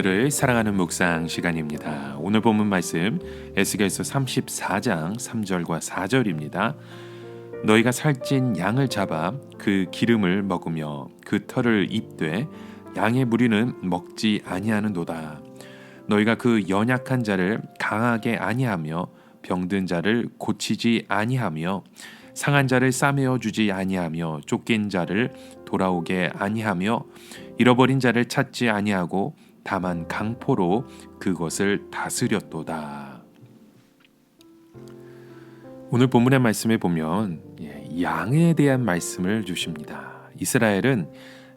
오늘을 사랑하는 묵상 시간입니다. 오늘 본문 말씀 에스겔서 34장 3절과 4절입니다. 너희가 살찐 양을 잡아 그 기름을 먹으며 그 털을 입되 양의 무리는 먹지 아니하는도다. 너희가 그 연약한 자를 강하게 아니하며 병든 자를 고치지 아니하며 상한 자를 싸매어 주지 아니하며 쫓긴 자를 돌아오게 아니하며 잃어버린 자를 찾지 아니하고 다만 강포로 그것을 다스렸도다. 오늘 본문의 말씀에 보면 예, 양에 대한 말씀을 주십니다. 이스라엘은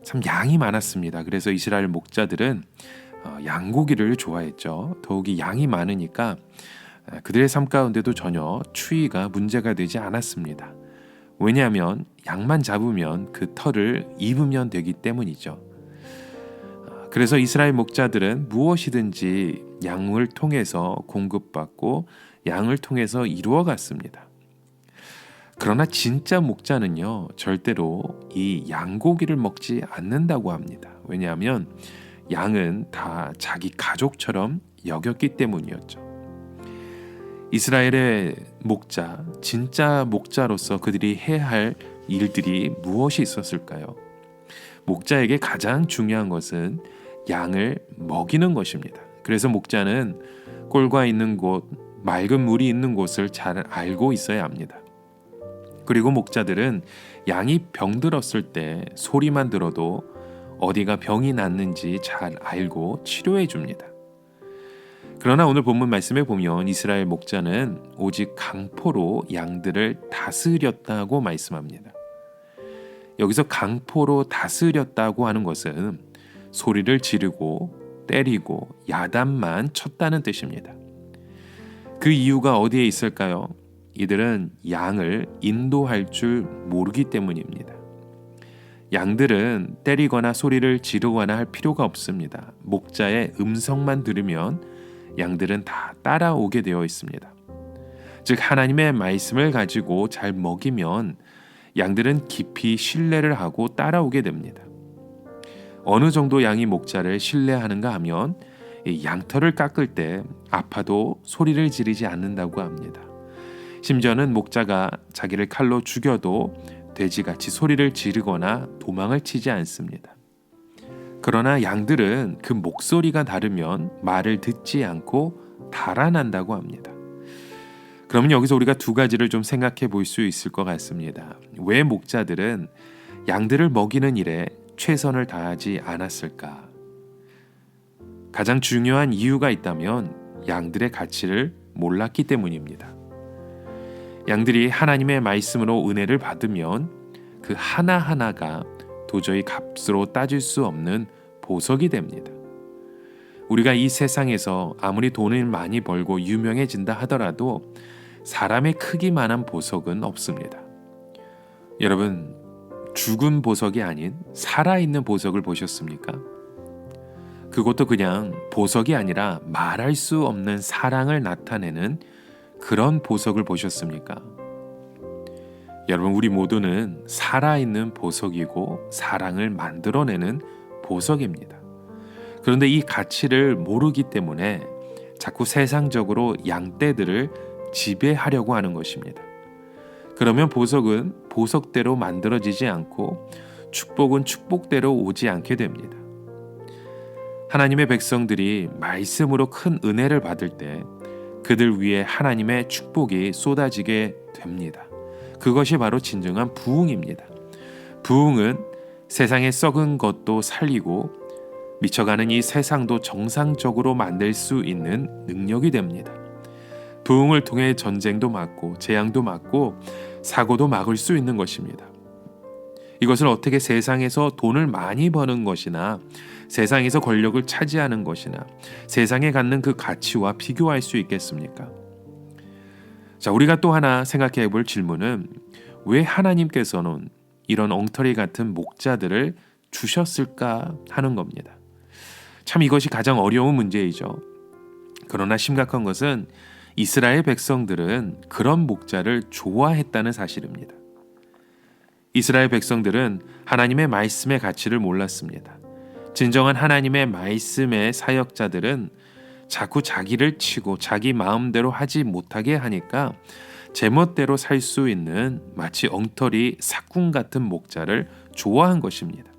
참 양이 많았습니다. 그래서 이스라엘 목자들은 어, 양고기를 좋아했죠. 더욱이 양이 많으니까 그들의 삶 가운데도 전혀 추위가 문제가 되지 않았습니다. 왜냐하면 양만 잡으면 그 털을 입으면 되기 때문이죠. 그래서 이스라엘 목자들은 무엇이든지 양을 통해서 공급받고 양을 통해서 이루어 갔습니다. 그러나 진짜 목자는요, 절대로 이 양고기를 먹지 않는다고 합니다. 왜냐하면 양은 다 자기 가족처럼 여겼기 때문이었죠. 이스라엘의 목자, 진짜 목자로서 그들이 해야 할 일들이 무엇이 있었을까요? 목자에게 가장 중요한 것은 양을 먹이는 것입니다. 그래서 목자는 꼴과 있는 곳, 맑은 물이 있는 곳을 잘 알고 있어야 합니다. 그리고 목자들은 양이 병들었을 때 소리만 들어도 어디가 병이 났는지 잘 알고 치료해 줍니다. 그러나 오늘 본문 말씀에 보면 이스라엘 목자는 오직 강포로 양들을 다스렸다고 말씀합니다. 여기서 강포로 다스렸다고 하는 것은 소리를 지르고 때리고 야단만 쳤다는 뜻입니다. 그 이유가 어디에 있을까요? 이들은 양을 인도할 줄 모르기 때문입니다. 양들은 때리거나 소리를 지르거나 할 필요가 없습니다. 목자의 음성만 들으면 양들은 다 따라오게 되어 있습니다. 즉 하나님의 말씀을 가지고 잘 먹이면 양들은 깊이 신뢰를 하고 따라오게 됩니다. 어느 정도 양이 목자를 신뢰하는가 하면 양털을 깎을 때 아파도 소리를 지르지 않는다고 합니다. 심지어는 목자가 자기를 칼로 죽여도 돼지같이 소리를 지르거나 도망을 치지 않습니다. 그러나 양들은 그 목소리가 다르면 말을 듣지 않고 달아난다고 합니다. 그러면 여기서 우리가 두 가지를 좀 생각해 볼 수 있을 것 같습니다. 왜 목자들은 양들을 먹이는 일에 최선을 다하지 않았을까? 가장 중요한 이유가 있다면 양들의 가치를 몰랐기 때문입니다. 양들이 하나님의 말씀으로 은혜를 받으면 그 하나하나가 도저히 값으로 따질 수 없는 보석이 됩니다. 우리가 이 세상에서 아무리 돈을 많이 벌고 유명해진다 하더라도 사람의 크기만한 보석은 없습니다. 여러분, 죽은 보석이 아닌 살아있는 보석을 보셨습니까? 그것도 그냥 보석이 아니라 말할 수 없는 사랑을 나타내는 그런 보석을 보셨습니까? 여러분 우리 모두는 살아있는 보석이고 사랑을 만들어내는 보석입니다. 그런데 이 가치를 모르기 때문에 자꾸 세상적으로 양떼들을 지배하려고 하는 것입니다. 그러면 보석은 보석대로 만들어지지 않고 축복은 축복대로 오지 않게 됩니다. 하나님의 백성들이 말씀으로 큰 은혜를 받을 때 그들 위에 하나님의 축복이 쏟아지게 됩니다. 그것이 바로 진정한 부흥입니다. 부흥은 세상에 썩은 것도 살리고 미쳐가는 이 세상도 정상적으로 만들 수 있는 능력이 됩니다. 부흥을 통해 전쟁도 막고 재앙도 막고 사고도 막을 수 있는 것입니다. 이것을 어떻게 세상에서 돈을 많이 버는 것이나 세상에서 권력을 차지하는 것이나 세상에 갖는 그 가치와 비교할 수 있겠습니까? 자, 우리가 또 하나 생각해 볼 질문은 왜 하나님께서는 이런 엉터리 같은 목자들을 주셨을까 하는 겁니다. 참 이것이 가장 어려운 문제이죠. 그러나 심각한 것은 이스라엘 백성들은 그런 목자를 좋아했다는 사실입니다. 이스라엘 백성들은 하나님의 말씀의 가치를 몰랐습니다. 진정한 하나님의 말씀의 사역자들은 자꾸 자기를 치고 자기 마음대로 하지 못하게 하니까 제멋대로 살 수 있는 마치 엉터리 사꾼 같은 목자를 좋아한 것입니다.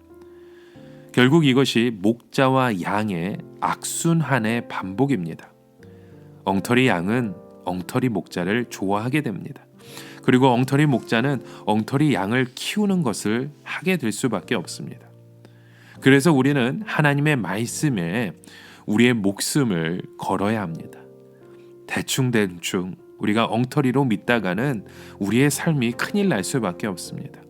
결국 이것이 목자와 양의 악순환의 반복입니다. 엉터리 양은 엉터리 목자를 좋아하게 됩니다. 그리고 엉터리 목자는 엉터리 양을 키우는 것을 하게 될 수밖에 없습니다. 그래서 우리는 하나님의 말씀에 우리의 목숨을 걸어야 합니다. 대충대충 우리가 엉터리로 믿다가는 우리의 삶이 큰일 날 수밖에 없습니다.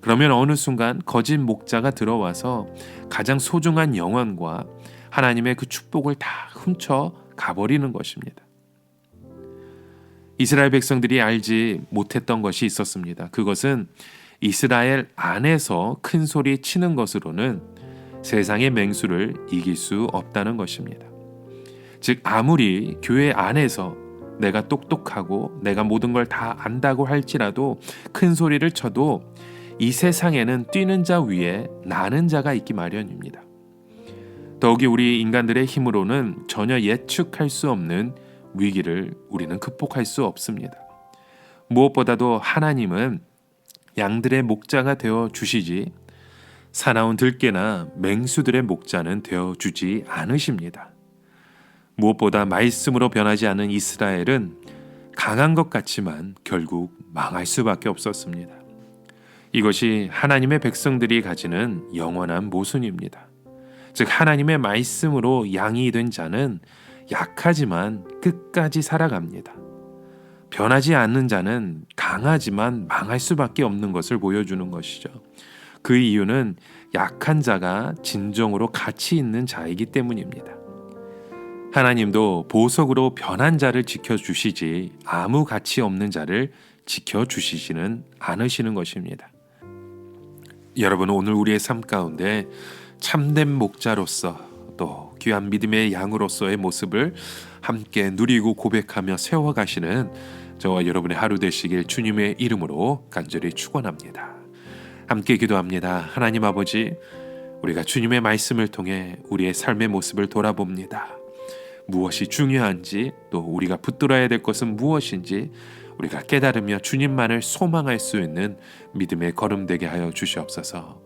그러면 어느 순간 거짓 목자가 들어와서 가장 소중한 영혼과 하나님의 그 축복을 다 훔쳐 가버리는 것입니다. 이스라엘 백성들이 알지 못했던 것이 있었습니다. 그것은 이스라엘 안에서 큰 소리 치는 것으로는 세상의 맹수를 이길 수 없다는 것입니다. 즉, 아무리 교회 안에서 내가 똑똑하고 내가 모든 걸 다 안다고 할지라도 큰 소리를 쳐도 이 세상에는 뛰는 자 위에 나는 자가 있기 마련입니다. 더욱이 우리 인간들의 힘으로는 전혀 예측할 수 없는 위기를 우리는 극복할 수 없습니다. 무엇보다도 하나님은 양들의 목자가 되어 주시지 사나운 들깨나 맹수들의 목자는 되어 주지 않으십니다. 무엇보다 말씀으로 변하지 않은 이스라엘은 강한 것 같지만 결국 망할 수밖에 없었습니다. 이것이 하나님의 백성들이 가지는 영원한 모순입니다. 즉 하나님의 말씀으로 양이 된 자는 약하지만 끝까지 살아갑니다. 변하지 않는 자는 강하지만 망할 수밖에 없는 것을 보여주는 것이죠. 그 이유는 약한 자가 진정으로 가치 있는 자이기 때문입니다. 하나님도 보석으로 변한 자를 지켜주시지 아무 가치 없는 자를 지켜주시지는 않으시는 것입니다. 여러분 오늘 우리의 삶 가운데 참된 목자로서 또 귀한 믿음의 양으로서의 모습을 함께 누리고 고백하며 세워가시는 저와 여러분의 하루 되시길 주님의 이름으로 간절히 축원합니다. 함께 기도합니다. 하나님 아버지, 우리가 주님의 말씀을 통해 우리의 삶의 모습을 돌아봅니다. 무엇이 중요한지 또 우리가 붙들어야 될 것은 무엇인지 우리가 깨달으며 주님만을 소망할 수 있는 믿음의 걸음 되게 하여 주시옵소서.